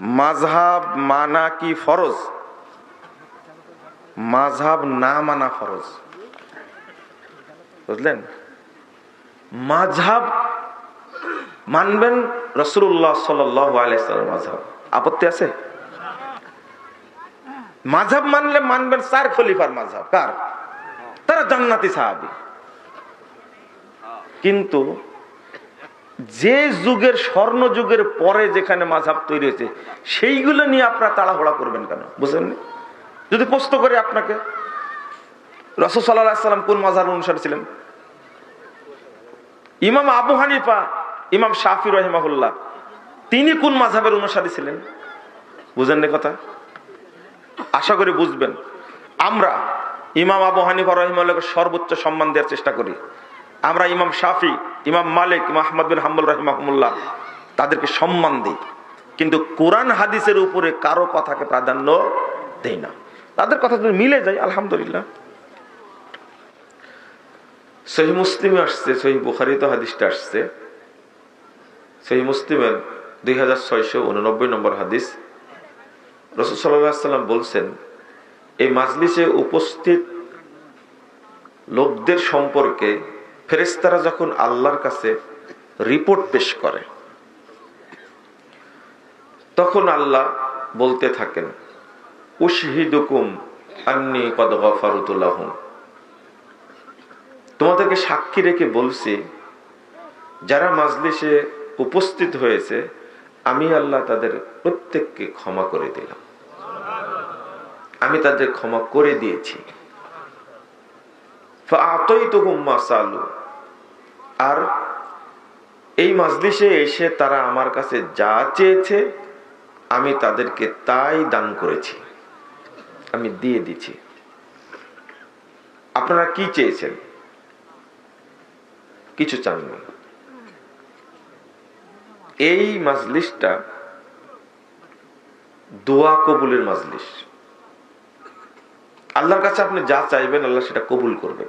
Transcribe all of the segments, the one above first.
মাঝহাব মানা কি ফরজ? মাঝহাব না মানা ফরজ। বুঝলেন? মাঝহাব মানবেন রসুল্লাহ সাল্লাম মাঝহাব আপত্তি আছে? মাঝহাব মানলে মানবেন চার খলিফার মাঝহাব কার? তারা জান্নাতি সাহাবি। কিন্তু যে যুগের স্বর্ণ যুগের পরে যেখানে মাঝহাব তৈরি হয়েছে, সেইগুলো নিয়ে আপনারা তাড়াহুড়া করবেন কেন? বুঝলেন যদি প্রশ্ন করে আপনাকে রসদ সাল্লাহ কোন মাঝহার অনুসারী ছিলেন? ইমাম আবু হানিফা, ইমাম শাফি রহিমাহুল্লাহ, তিনি কোন মাঝহাবের অনুসারী ছিলেন? বুঝেন না কথা? আশা করি বুঝবেন। আমরা ইমাম আবু হানিফা রহিমাল্লাহকে সর্বোচ্চ সম্মান দেওয়ার চেষ্টা করি। আমরা ইমাম শাফি, ইমাম মালিক, ইমাম আহমদ বিন হাম্বুল রহিমাহমুল্লাহ তাদেরকে সম্মান দিই। কিন্তু কোরআন হাদিসের উপরে কারও কথাকে প্রাধান্য দেই না। তাদের কথা যদি মিলে যায়, আলহামদুলিল্লাহ। সহি মুসলিমে আসছে, সহি বুখারিত হাদিসটা আসছে। সহি মুসলিমের দুই হাজার ছয়শো উননব্বই নম্বর হাদিস। রসুল সাল্লাম বলছেন, এই মাজলিসে উপস্থিত লোকদের সম্পর্কে ফেরেস্তারা যখন আল্লাহর কাছে রিপোর্ট পেশ করে, তখন আল্লাহ বলতে থাকেন, উশহিদুকুম আন্নি কদ গফারুতুল্লাহম তোমাদেরকে সাক্ষী রেখে বলছি, যারা মাজলিসে উপস্থিত হয়েছে, আমি আল্লাহ তাদের প্রত্যেককে ক্ষমা করে দিলাম। আমি তাদের ক্ষমা করে দিয়েছি। আর এই মাজলিসে এসে তারা আমার কাছে যা চেয়েছে, আমি তাদেরকে তাই দান করেছি। আমি দিয়ে দিচ্ছি। আপনারা কি চেয়েছেন? কিছু চাননি এই মাজলিসটা দোয়া কবুলের মাজলিস। আল্লাহর কাছে আপনি যা চাইবেন, আল্লাহ সেটা কবুল করবেন।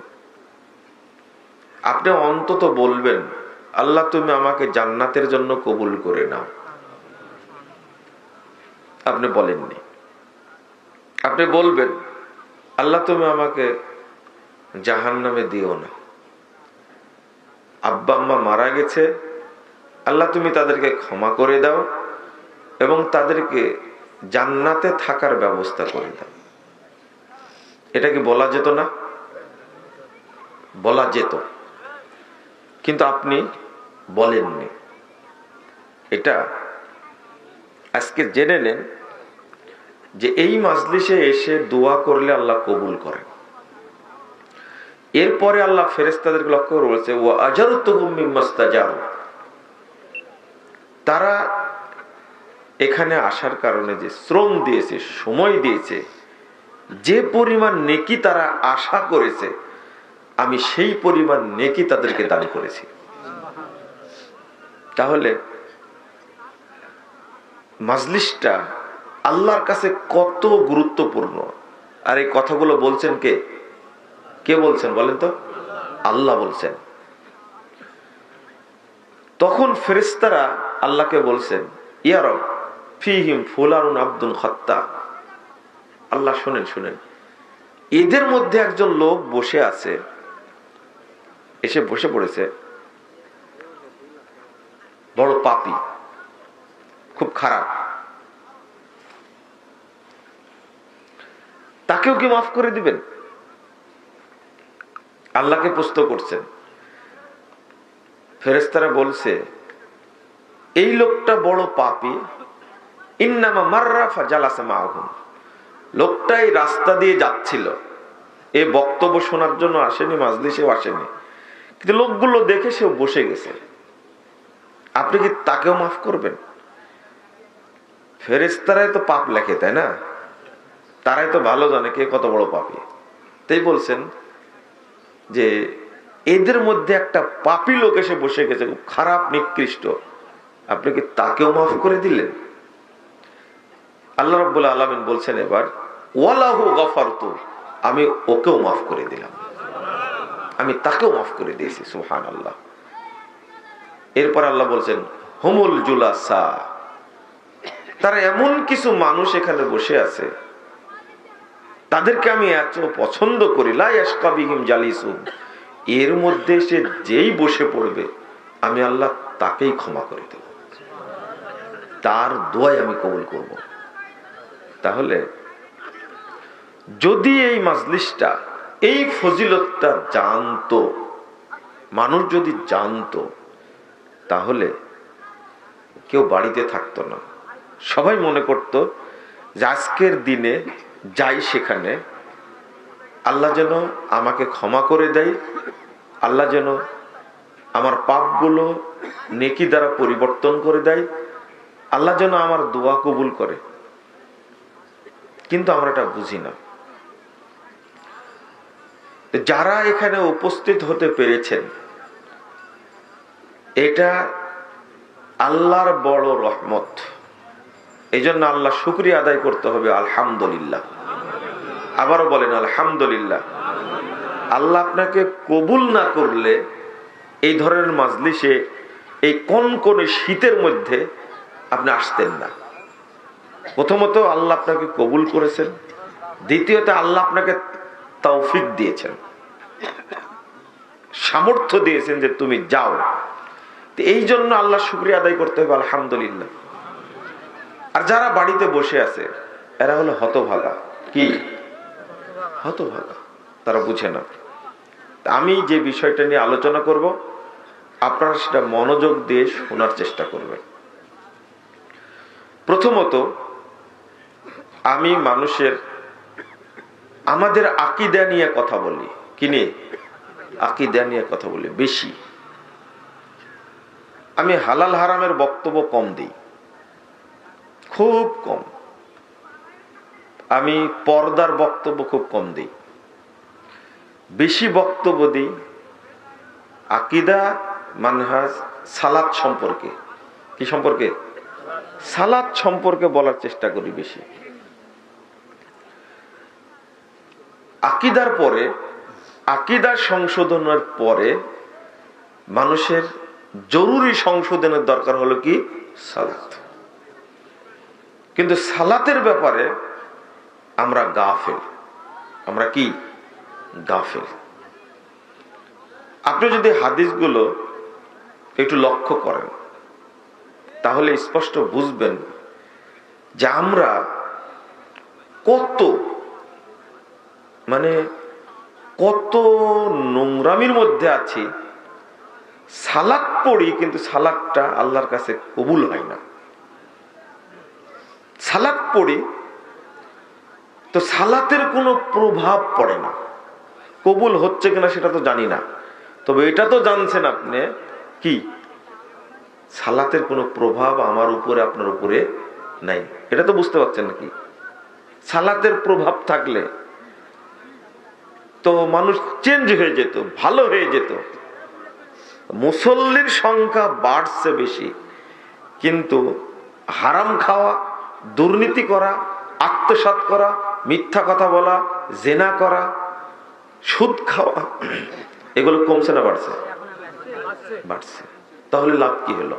আপনি অন্তত বলবেন, আল্লাহ তুমি আমাকে জান্নাতের জন্য কবুল করে নাও। আপনি বলেননি। আপনি বলবেন, আল্লাহ তুমি আমাকে জাহান নামে দিও না। আব্বা আম্মা মারা গেছে, আল্লাহ তুমি তাদেরকে ক্ষমা করে দাও এবং তাদেরকে জান্নাতে থাকার ব্যবস্থা করে দাও। এটা কি বলা যেত না? বলা যেত। কিন্তু আপনি বলেননি। এটা আজকে জেনে নেন যে এই মাজলিসে এসে দোয়া করলে আল্লাহ কবুল করেন। এরপরে আল্লাহ ফেরেস্তাদেরকে লক্ষ্য করে বলেছে ও আজারুত্তাজার তারা এখানে আসার কারণে যে শ্রম দিয়েছে, সময় দিয়েছে যে পরিমাণ নেকি তারা আশা করেছে, আমি সেই পরিমাণ নেকি তাদেরকে দান করেছি। তাহলে মাজলিসটা আল্লাহর কাছে কত গুরুত্বপূর্ণ? আর এই কথাগুলো বলছেন কে? কে বলছেন বলেন তো? আল্লাহ বলছেন। তখন ফেরেস্তারা আল্লাহকে বলছেন ইয়ারব ফিহিম ফুলারুন আব্দুল খত্তা আল্লাহ শুনেন শুনেন। এদের মধ্যে একজন লোক বসে আছে। এসে বসে পড়েছে। বড় পাপি। খুব খারাপ। তাকেও কি মাফ করে দিবেন? আল্লাহকে প্রশ্ন করছেন। ফেরেস্তারা বলছে, এই লোকটা বড় পাপি। ইন্নামা মার্রাফা জালাসামা আগুন লোকটাই রাস্তা দিয়ে যাচ্ছিল। এ বক্তব্য শোনার জন্য আসেনি, মাজলিসেও আসেনি। কিন্তু লোকগুলো দেখে সেও বসে গেছে। আপনি কি তাকেও মাফ করবেন? ফেরেস্তারাই তো পাপ লেখে, তাই না? তারাই তো ভালো জানে কে কত বড় পাপি। তাই বলছেন যে, এদের মধ্যে একটা পাপি লোক এসে বসে গেছে, খুব খারাপ, নিকৃষ্ট। আপনি কি তাকেও মাফ করে দিলেন? আল্লাহ রব্বুল্লাহ আলমিন বলছেন এবার, ওয়ালাহু গফার তো আমি ওকেও মাফ করে দিলাম। আমি তাকেও মাফ করে দিয়েছি সুহান আল্লাহ এরপর আল্লাহ বলছেন, হুমুল জুলাসা তারা এমন কিছু মানুষ এখানে বসে আছে, তাদেরকে আমি এত পছন্দ করি লাইম জালিসুন। এর মধ্যে সে যেই বসে পড়বে, আমি আল্লাহ তাকেই ক্ষমা করে দেব। তার দোয়াই আমি কবুল করব। তাহলে যদি এই মাজলিসটা এই ফজিলতটা জানতো, মানুষ যদি জানতো, তাহলে কেউ বাড়িতে থাকতো না। সবাই মনে করত যে আজকের দিনে যাই সেখানে, আল্লাহ যেন আমাকে ক্ষমা করে দেয়, আল্লাহ যেন আমার পাপগুলো নেকি দ্বারা পরিবর্তন করে দেয়, আল্লাহ যেন আমার দোয়া কবুল করে। কিন্তু আমরা এটা বুঝি না। যারা এখানে উপস্থিত হতে পেরেছেন, এটা আল্লাহর বড় রহমত। এই জন্য আল্লাহ শুক্রিয়া আদায় করতে হবে, আলহামদুলিল্লাহ। আবারও বলেন, আলহামদুলিল্লাহ। আল্লাহ আপনাকে কবুল না করলে এই ধরনের মাজলিসে, এই কোন কোন শীতের মধ্যে আপনি আসতেন না। প্রথমত, আল্লাহ আপনাকে কবুল করেছেন। দ্বিতীয়ত, আল্লাহ আপনাকে তৌফিক দিয়েছেন। সামর্থ্য দিয়েছেন যে তুমি যাও। এই জন্য আল্লাহ শুক্রিয়া আদায় করতে হবে, আলহামদুলিল্লাহ। আর যারা বাড়িতে বসে আছে, এরা হলো হতভাগা। কি? হতভাগা। তারা বুঝে না। আমি যে বিষয়টা নিয়ে আলোচনা করব, আপনারা সেটা মনোযোগ দিয়ে শোনার চেষ্টা করবেন। প্রথমত আমি মানুষের, আমাদের আকিদা নিয়ে কথা বলি। কি নিয়ে? আকিদা নিয়ে কথা বলি, বেশি। আমি হালাল হারামের বক্তব্য কম দিই। খুব কম। আমি পর্দার বক্তব্য খুব কম দিই। বেশি বক্তব্য দিই আকিদা, মানহাজ, সালাদ সম্পর্কে। কি সম্পর্কে? সালাদ সম্পর্কে বলার চেষ্টা করি বেশি। আকিদার পরে আকিদার সংশোধনের পরে মানুষের জরুরি সংশোধনের দরকার হলো কি? সালাত। কিন্তু সালাতের ব্যাপারে আমরা গাফেল। আমরা কি? গাফেল। আপনি যদি হাদিসগুলো একটু লক্ষ্য করেন, তাহলে স্পষ্ট বুঝবেন যে আমরা কত মানে কত নোংরামির মধ্যে আছি। সালাদ পড়ি কিন্তু সালাদটা আল্লাহর কাছে কবুল হয় না। সালাদ পড়ি, তো সালাতের কোনো প্রভাব পড়ে না। কবুল হচ্ছে কিনা সেটা তো জানি না। তবে এটা তো জানছেন আপনি, কি? সালাতের কোনো প্রভাব আমার উপরে, আপনার উপরে নাই। এটা তো বুঝতে পারছেন নাকি? সালাতের প্রভাব থাকলে তো মানুষ চেঞ্জ হয়ে যেত, ভালো হয়ে যেত। মুসল্লির সংখ্যা বাড়ছে বেশি, কিন্তু হারাম খাওয়া, দুর্নীতি করা আত্মসাত করা, মিথ্যা কথা বলা, জেনা করা, সুদ খাওয়া, এগুলো কমছে না বাড়ছে? বাড়ছে। তাহলে লাভ কি হলো?